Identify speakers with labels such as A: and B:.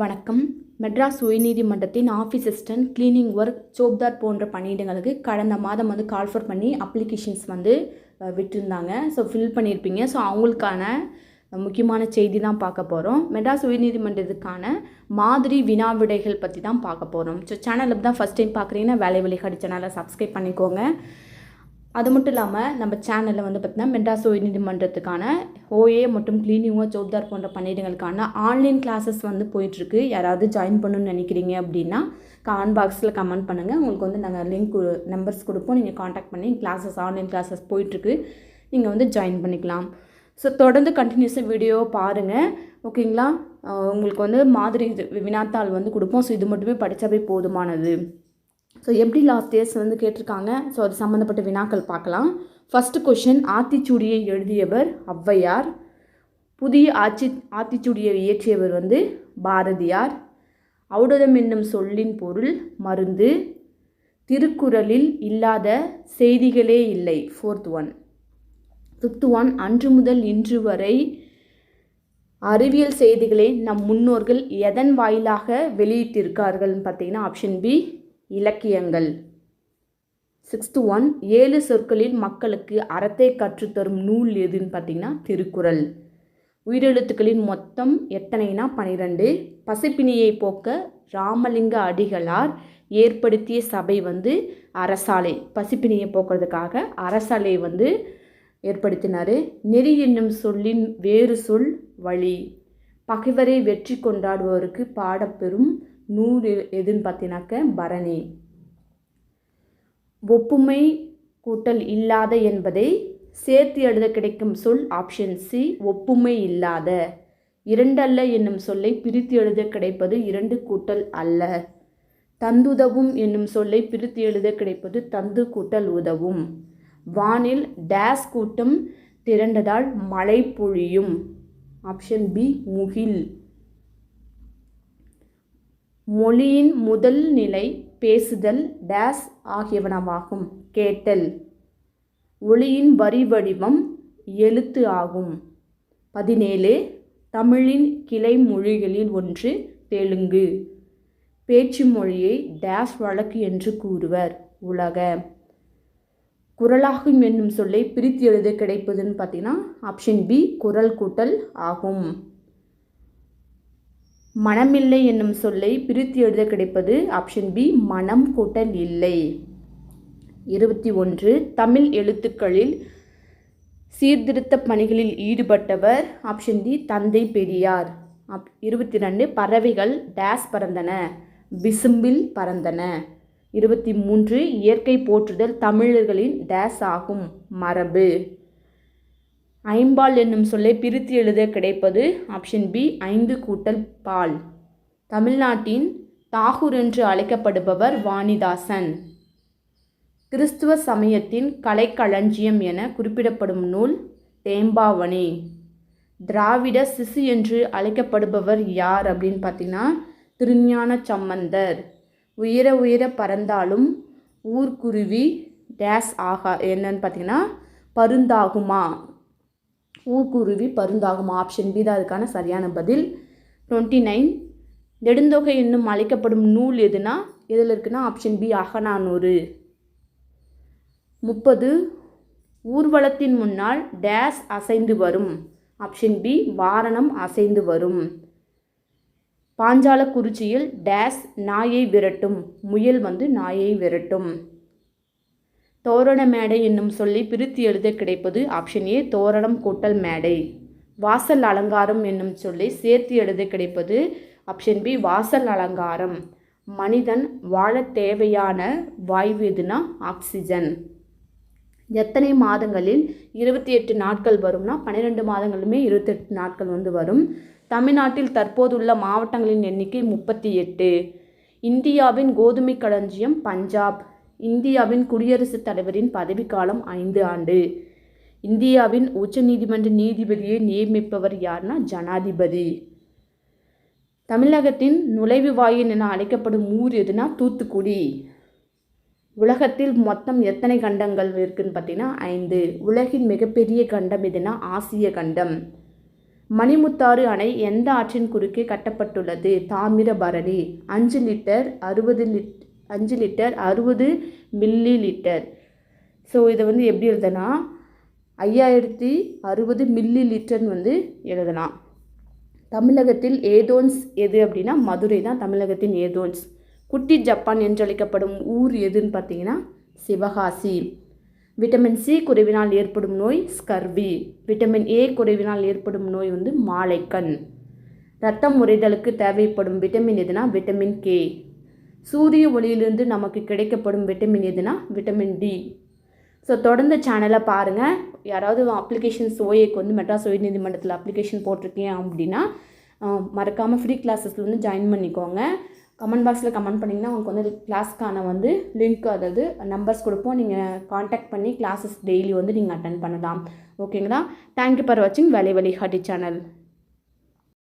A: வணக்கம். மெட்ராஸ் உயர்நீதிமன்றத்தின் office assistant cleaning work Chobdar போன்ற பணியிடங்களுக்கு கடந்த மாதம் வந்து கால்ஃபர் பண்ணி அப்ளிகேஷன்ஸ் வந்து விட்டுருந்தாங்க. ஸோ ஃபில் பண்ணியிருப்பீங்க. ஸோ அவங்களுக்கான முக்கியமான செய்தி தான் பார்க்க போகிறோம் மெட்ராஸ் உயர்நீதிமன்றத்துக்கான மாதிரி வினா விடைகள் பற்றி தான் பார்க்க போகிறோம் ஸோ சேனலில் தான் ஃபஸ்ட் டைம் பார்க்குறீங்கன்னா வேலை வழிகாடி சேனலை சப்ஸ்கிரைப் பண்ணிக்கோங்க. அது மட்டும் இல்லாமல் நம்ம சேனலில் வந்து பார்த்திங்கன்னா மெட்ராஸ் உயர்நீதிமன்றத்துக்கான ஓஏ மற்றும் கிளீனிங்கோ ஜோப்தார் போன்ற பணியிடங்களுக்கான ஆன்லைன் கிளாஸஸ் வந்து போயிட்டுருக்கு. யாராவது ஜாயின் பண்ணணும்னு நினைக்கிறீங்க அப்படின்னா கான் பாக்ஸில் கமெண்ட் பண்ணுங்கள் உங்களுக்கு வந்து நாங்கள் லிங்க் நம்பர்ஸ் கொடுப்போம். நீங்கள் காண்டாக்ட் பண்ணி கிளாஸஸ் ஆன்லைன் கிளாஸஸ் போயிட்டுருக்கு. நீங்கள் வந்து ஜாயின் பண்ணிக்கலாம். ஸோ தொடர்ந்து கண்டினியூஸாக வீடியோ பாருங்கள் ஓகேங்களா உங்களுக்கு வந்து மாதிரி இது வினாத்தாள் வந்து கொடுப்போம். ஸோ இது மட்டுமே படித்தாவே போதுமானது. ஸோ எப்படி லாஸ்ட் இயர்ஸ் வந்து கேட்டிருக்காங்க? ஸோ அது சம்மந்தப்பட்ட வினாக்கள் பார்க்கலாம். ஃபஸ்ட்டு கொஷின் ஆத்திச்சூடியை எழுதியவர் ஔவையார். புதிய ஆட்சி ஆத்திச்சூடியை இயற்றியவர் வந்து பாரதியார். ஔடதம் என்னும் சொல்லின் பொருள் மருந்து. திருக்குறளில் இல்லாத செய்திகளே இல்லை. ஃபோர்த் ஒன் ஃபிஃப்த் ஒன் அன்று முதல் இன்று வரை அறிவியல் செய்திகளை நம் முன்னோர்கள் எதன் வாயிலாக வெளியிட்டிருக்கார்கள்னு பார்த்தீங்கன்னா ஆப்ஷன் பி இலக்கியங்கள். சிக்ஸ்த்து ஒன் ஏழு சொற்களில் மக்களுக்கு அறத்தை கற்றுத்தரும் நூல் எதுன்னு பார்த்தீங்கன்னா திருக்குறள். உயிரெழுத்துக்களின் மொத்தம் எத்தனைனா? பனிரெண்டு. பசிப்பினியை போக்க ராமலிங்க அடிகளார் ஏற்படுத்திய சபை வந்து அரசாலை. பசிப்பினியை போக்குறதுக்காக அரசாலை வந்து ஏற்படுத்தினார். நெறி என்னும் சொல்லின் வேறு சொல் வழி. பகைவரை வெற்றி கொண்டாடுவோருக்கு பாடப்பெறும் நூல் எதுன்னு பார்த்தீங்கன்னாக்க பரணி. ஒப்புமை கூட்டல் இல்லாத என்பதை சேர்த்து எழுத கிடைக்கும் சொல் ஆப்ஷன் சி ஒப்புமை இல்லாத. இரண்டல்ல என்னும் சொல்லை பிரித்து எழுத கிடைப்பது இரண்டு கூட்டல் அல்ல. தந்துதவும் என்னும் சொல்லை பிரித்து எழுத கிடைப்பது தந்து கூட்டல் உதவும். வானில் டேஸ் கூட்டம் திரண்டதால் மழை பொழியும். ஆப்ஷன் பி முகில். மொழியின் முதல் நிலை பேசுதல் டேஸ் ஆகியவனவாகும் கேட்டல். ஒளியின் வரி வடிவம் எழுத்து ஆகும். பதினேழு. தமிழின் கிளை மொழிகளில் ஒன்று தெலுங்கு. பேச்சு மொழியை டேஸ் வழக்கு என்று கூறுவர். உலக. குரலாகும் என்னும் சொல்லை பிரித்து எழுத கிடைப்பதுன்னு பார்த்தீங்கன்னா ஆப்ஷன் பி குரல் கூட்டல் ஆகும். மனமில்லை என்னும் சொல்லை பிரித்து எழுத கிடைப்பது ஆப்ஷன் பி மனம் கூட்டல் இல்லை. இருபத்தி ஒன்று தமிழ் எழுத்துக்களில் சீர்திருத்த பணிகளில் ஈடுபட்டவர் ஆப்ஷன் டி தந்தை பெரியார். அப் இருபத்தி ரெண்டு பறவைகள் டேஸ் பறந்தன விசும்பில் பறந்தன. இருபத்தி மூன்று இயற்கை போற்றுதல் தமிழர்களின் டேஸ் ஆகும் மரபு. ஐம்பால் என்னும் சொல்லை பிரித்து எழுத கிடைப்பது ஆப்ஷன் பி ஐந்து கூட்டல் பால். தமிழ்நாட்டின் தாகூர் என்று அழைக்கப்படுபவர் வாணிதாசன். கிறிஸ்துவ சமயத்தின் கலைக்களஞ்சியம் என குறிப்பிடப்படும் நூல் தேம்பாவணி. திராவிட சிசு என்று அழைக்கப்படுபவர் யார் அப்படின்னு பார்த்தீங்கன்னா திருஞான சம்பந்தர் உயர உயர பறந்தாலும் ஊர்க்குருவி டேஸ் ஆகா என்னன்னு பார்த்தீங்கன்னா பருந்தாகுமா. ஊர்க்குருவி பருந்தாகும் ஆப்ஷன் பி தான். அதுக்கான சரியான பதில். டுவெண்ட்டி நைன் நெடுந்தொகை என்னும் அழைக்கப்படும் நூல் எதுனா? எதில் இருக்குன்னா ஆப்ஷன் பி அகநானூறு. முப்பது. ஊர்வலத்தின் முன்னால் டேஸ் அசைந்து வரும். ஆப்ஷன் பி வாரணம் அசைந்து வரும். பாஞ்சாலக்குறிச்சியில் டேஸ் நாயை விரட்டும். முயல் வந்து நாயை விரட்டும். தோரண மேடை என்னும் சொல்லி பிரித்து எழுத கிடைப்பது ஆப்ஷன் ஏ தோரணம் கூட்டல் மேடை. வாசல் அலங்காரம் என்னும் சொல்லி சேர்த்து எழுத கிடைப்பது ஆப்ஷன் பி வாசல் அலங்காரம். மனிதன் வாழ தேவையான வாய்வு எதுனா ஆக்சிஜன் எத்தனை மாதங்களில் இருபத்தி எட்டு நாட்கள் வரும்னா பன்னிரெண்டு மாதங்களுமே இருபத்தெட்டு நாட்கள் வந்து வரும். தமிழ்நாட்டில் தற்போதுள்ள மாவட்டங்களின் எண்ணிக்கை முப்பத்தி எட்டு. இந்தியாவின் கோதுமை களஞ்சியம் பஞ்சாப். இந்தியாவின் குடியரசுத் தலைவரின் பதவிக்காலம் ஐந்து ஆண்டு. இந்தியாவின் உச்சநீதிமன்ற நீதிபதியை நியமிப்பவர் யார்னா ஜனாதிபதி. தமிழகத்தின் நுழைவு வாயில் என அழைக்கப்படும் ஊர் எதுனா தூத்துக்குடி. உலகத்தில் மொத்தம் எத்தனை கண்டங்கள் இருக்குன்னு பார்த்தீங்கன்னா ஐந்து. உலகின் மிகப்பெரிய கண்டம் எதுனா ஆசிய கண்டம். மணிமுத்தாறு அணை எந்த ஆற்றின் குறுக்கே கட்டப்பட்டுள்ளது? தாமிரபரணி அஞ்சு லிட்டர் அறுபது லிட் அஞ்சு லிட்டர் அறுபது மில்லி லிட்டர் ஸோ இதை வந்து எப்படி எழுதனா? ஐயாயிரத்தி அறுபது மில்லி லிட்டர்னு வந்து எழுதலாம். தமிழகத்தில் ஏதோன்ஸ் எது அப்படின்னா மதுரை தான் தமிழகத்தின் ஏதோன்ஸ். குட்டி ஜப்பான் என்றழைக்கப்படும் ஊர் எதுன்னு பார்த்தீங்கன்னா சிவகாசி. விட்டமின் சி குறைவினால் ஏற்படும் நோய் ஸ்கர்வி. விட்டமின் ஏ குறைவினால் ஏற்படும் நோய் வந்து மாலைக்கண். ரத்தம் உறைதலுக்கு தேவைப்படும் விட்டமின் எதுனா விட்டமின் கே சூரிய ஒளியிலிருந்து நமக்கு கிடைக்கப்படும் விட்டமின் எதுனா விட்டமின் டி ஸோ தொடர்ந்து சேனலை பாருங்கள் யாராவது அப்ளிகேஷன்ஸ் ஓஏக்கு வந்து மெட்ராஸ் உயர்நீதிமன்றத்தில் அப்ளிகேஷன் போட்டிருக்கேன் அப்படின்னா மறக்காமல் ஃப்ரீ கிளாஸஸில் வந்து ஜாயின் பண்ணிக்கோங்க. கமெண்ட் பாக்ஸில் கமெண்ட் பண்ணிங்கன்னா உங்களுக்கு வந்து கிளாஸ்க்கான வந்து லிங்க் அதாவது நம்பர்ஸ் கொடுப்போம். நீங்கள் காண்டாக்ட் பண்ணி கிளாஸஸ் டெய்லி வந்து நீங்கள் அட்டன் பண்ணலாம். ஓகேங்களா தேங்க்யூ ஃபார் வாட்சிங் வேலை வழிகாட்டி சேனல்